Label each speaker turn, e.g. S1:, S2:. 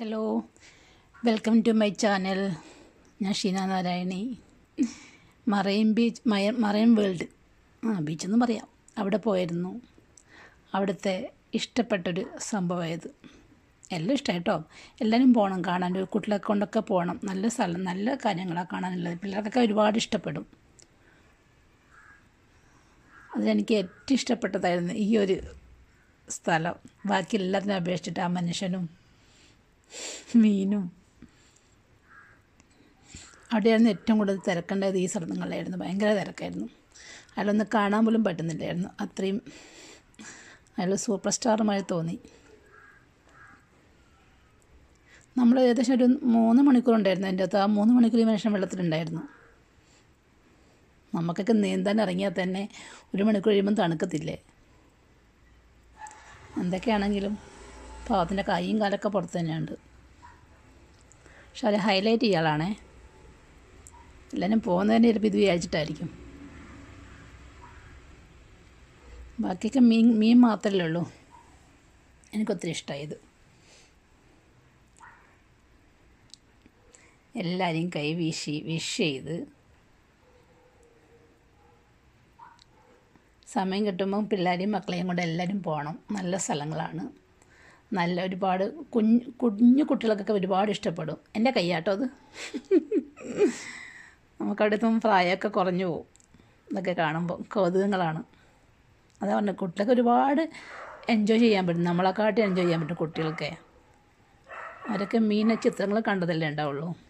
S1: Hello welcome to my channel ഞാൻ Sheena Narayani. Marine beach മയ marine world. ആ ബീച്ചെന്ന് പറയാം. അവിടെ പോയിരുന്നു. അവിടുത്തെ ഇഷ്ടപ്പെട്ടൊരു സംഭവമായത്. എല്ലാം ഇഷ്ടമായി കേട്ടോ എല്ലാവരും പോകണം കാണാൻ. ഒരു കുട്ടികളെ കൊണ്ടൊക്കെ പോകണം നല്ല സ്ഥലം നല്ല കാര്യങ്ങളാണ് കാണാനുള്ളത്. പിള്ളേർക്കൊക്കെ ഒരുപാട് ഇഷ്ടപ്പെടും. അതിലെനിക്ക് ഏറ്റവും ഇഷ്ടപ്പെട്ടതായിരുന്നു ഈ ഒരു സ്ഥലം. ബാക്കി എല്ലാത്തിനും അപേക്ഷിച്ചിട്ട് ആ മനുഷ്യനും മീനും. അവിടെയായിരുന്നു ഏറ്റവും കൂടുതൽ തിരക്കേണ്ടത് ഈ സ്ഥലങ്ങളിലായിരുന്നു. ഭയങ്കര തിരക്കായിരുന്നു. അയാളൊന്ന് കാണാൻ പോലും പറ്റുന്നില്ലായിരുന്നു. അത്രയും അയാൾ സൂപ്പർ സ്റ്റാറുമായി തോന്നി. നമ്മൾ ഏകദേശം ഒരു മൂന്ന് മണിക്കൂർ ഉണ്ടായിരുന്നു അതിന്റെ അകത്ത്. ആ മൂന്ന് മണിക്കൂർ മനുഷ്യൻ വെള്ളത്തിലുണ്ടായിരുന്നു. നമുക്കൊക്കെ നീന്താൻ ഇറങ്ങിയാൽ തന്നെ ഒരു മണിക്കൂർ കഴിയുമ്പം തണുക്കത്തില്ലേ? എന്തൊക്കെയാണെങ്കിലും പാവത്തിന്റെ കൈയും കാലൊക്കെ പുറത്ത് തന്നെയുണ്ട്. പക്ഷെ അത് ഹൈലൈറ്റ് ചെയ്യാളാണേ എല്ലാവരും പോകുന്നതിന് ചിലപ്പോൾ ഇത് വിചാരിച്ചിട്ടായിരിക്കും. ബാക്കിയൊക്കെ മീൻ മീൻ മാത്രമല്ലേ ഉള്ളൂ. എനിക്കൊത്തിരി ഇഷ്ടമായത് എല്ലാവരെയും കൈ വീശി വിഷ് ചെയ്ത്. സമയം കിട്ടുമ്പോൾ പിള്ളേരെയും മക്കളെയും കൊണ്ട് എല്ലാവരും പോകണം. നല്ല സ്ഥലങ്ങളാണ്. നല്ല ഒരുപാട് കുഞ്ഞ് കുഞ്ഞു കുട്ടികൾക്കൊക്കെ ഒരുപാട് ഇഷ്ടപ്പെടും. എന്റെ കൈയാട്ടോ അത്. നമുക്കടുത്തും പ്രായമൊക്കെ കുറഞ്ഞു പോകും ഇതൊക്കെ കാണുമ്പോൾ കൗതുകങ്ങളാണ്. അതാ പറഞ്ഞത് കുട്ടികൾക്ക് ഒരുപാട് എൻജോയ് ചെയ്യാൻ പറ്റും. നമ്മളെക്കാട്ടി എൻജോയ് ചെയ്യാൻ പറ്റും കുട്ടികൾക്ക്. അവരൊക്കെ മീനെ ചിത്രങ്ങൾ കണ്ടതല്ലേ ഉണ്ടാവുള്ളൂ.